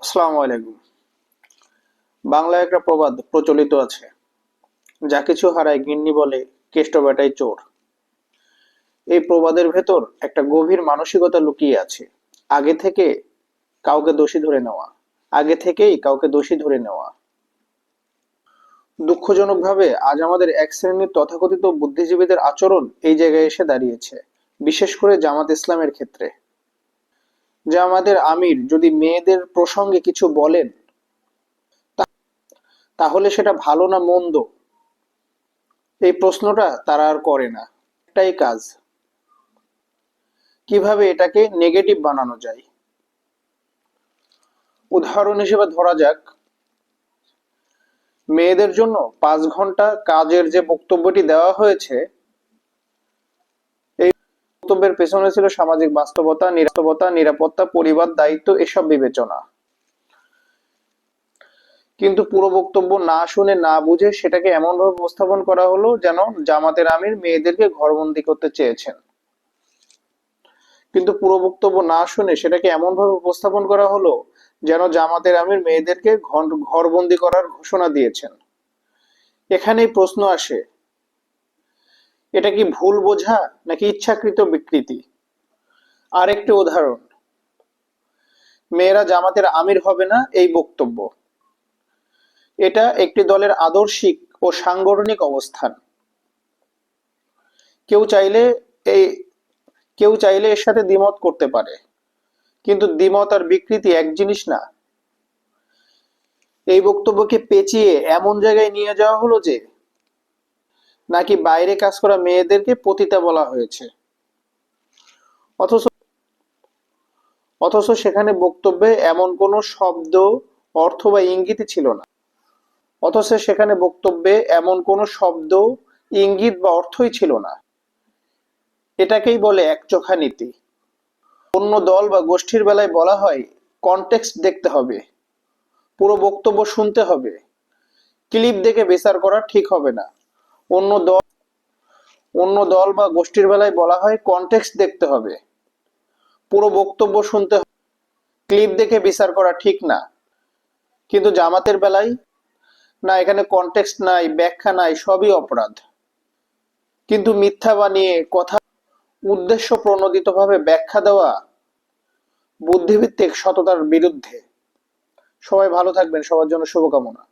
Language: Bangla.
আসসালামু আলাইকুম। বাংলায় একটা প্রবাদ প্রচলিত আছে, যা কিছু হারায় গিন্নি বলে কেষ্ট বেটাই চোর। এই প্রবাদের ভেতর একটা গভীর মানসিকতা লুকিয়ে আছে, আগে থেকে কাউকে দোষী ধরে নেওয়া, আগে থেকেই কাউকে দোষী ধরে নেওয়া। দুঃখজনকভাবে আজ আমাদের এক শ্রেণির তথাকথিত বুদ্ধিজীবীদের আচরণ এই জায়গায় এসে দাঁড়িয়েছে, বিশেষ করে জামাত ইসলামের ক্ষেত্রে। যে আমাদের আমির যদি মেয়েদের প্রসঙ্গে কিছু বলেন তাহলে সেটা ভালো না মন্দ? এই প্রশ্নটা তারা আর করে না। একটাই কাজ। কীভাবে এটাকে নেগেটিভ বানানো যায়? উদাহরণ হিসেবে ধরা যাক। মেয়েদের জন্য পাঁচ ঘণ্টা কাজের যে বক্তব্যটি দেওয়া হয়েছে বক্তব্যের পেছনে ছিল সামাজিক বাস্তবতা, নিরাপত্তা নিরাপত্তা, পরিবার, দায়িত্ব, এসব বিবেচনা। কিন্তু পুরো বক্তব্য না শুনে না বুঝে সেটাকে এমন ভাবে উপস্থাপন করা হলো যেন জামাতের আমির মেয়েদেরকে ঘরবন্দি করতে চেয়েছেন। কিন্তু পুরো বক্তব্য না শুনে সেটাকে এমন ভাবে উপস্থাপন করা হলো যেন জামাতের আমির মেয়েদেরকে ঘরবন্দি করার ঘোষণা দিয়েছেন। এখানেই প্রশ্ন আসে এটা কি ভুল বোঝা নাকি ইচ্ছাকৃত বিকৃতি? আরেকটি উদাহরণ। মেয়েরা জামাতের আমির হবে না এই বক্তব্য। এটা একটি দলের আদর্শিক ও সাংগঠনিক অবস্থান। কেউ চাইলে এই, কেউ চাইলে এর সাথে দ্বিমত করতে পারে, কিন্তু দ্বিমত আর বিকৃতি এক জিনিস না। এই বক্তব্যকে পেঁচিয়ে এমন জায়গায় নিয়ে যাওয়া হলো যে নাকি বাইরে কাজ করা মেয়েদেরকে পতিতা বলা হয়েছে? অথচ অথচ সেখানে বক্তব্যে এমন কোনো শব্দ, অর্থ বা ইঙ্গিতই ছিল না। অথচ সেখানে বক্তব্যে এমন কোনো শব্দ, ইঙ্গিত বা অর্থই ছিল না। এটাকেই বলে একচোখা নীতি। অন্য দল বা গোষ্ঠীর বেলায় বলা হয়, কনটেক্সট দেখতে হবে। পুরো বক্তব্য শুনতে হবে। ক্লিপ দেখে বিচার করা ঠিক হবে না। অন্য দল অন্য দল বা গোষ্ঠীর বেলায় বলা হয় কনটেক্সট দেখতে হবে। পুরো বক্তব্য শুনতে ক্লিপ দেখে বিচার করা ঠিক না। কিন্তু জামাতের বেলায়, না, এখানে কনটেক্সট নাই, ব্যাখ্যা নাই, সবই অপরাধ। কিন্তু মিথ্যা বানিয়ে কথা, উদ্দেশ্য প্রণোদিতভাবে ব্যাখ্যা দেওয়া বুদ্ধিভিত্তিক সততার বিরুদ্ধে। সবাই ভালো থাকবেন, সবার জন্য শুভকামনা।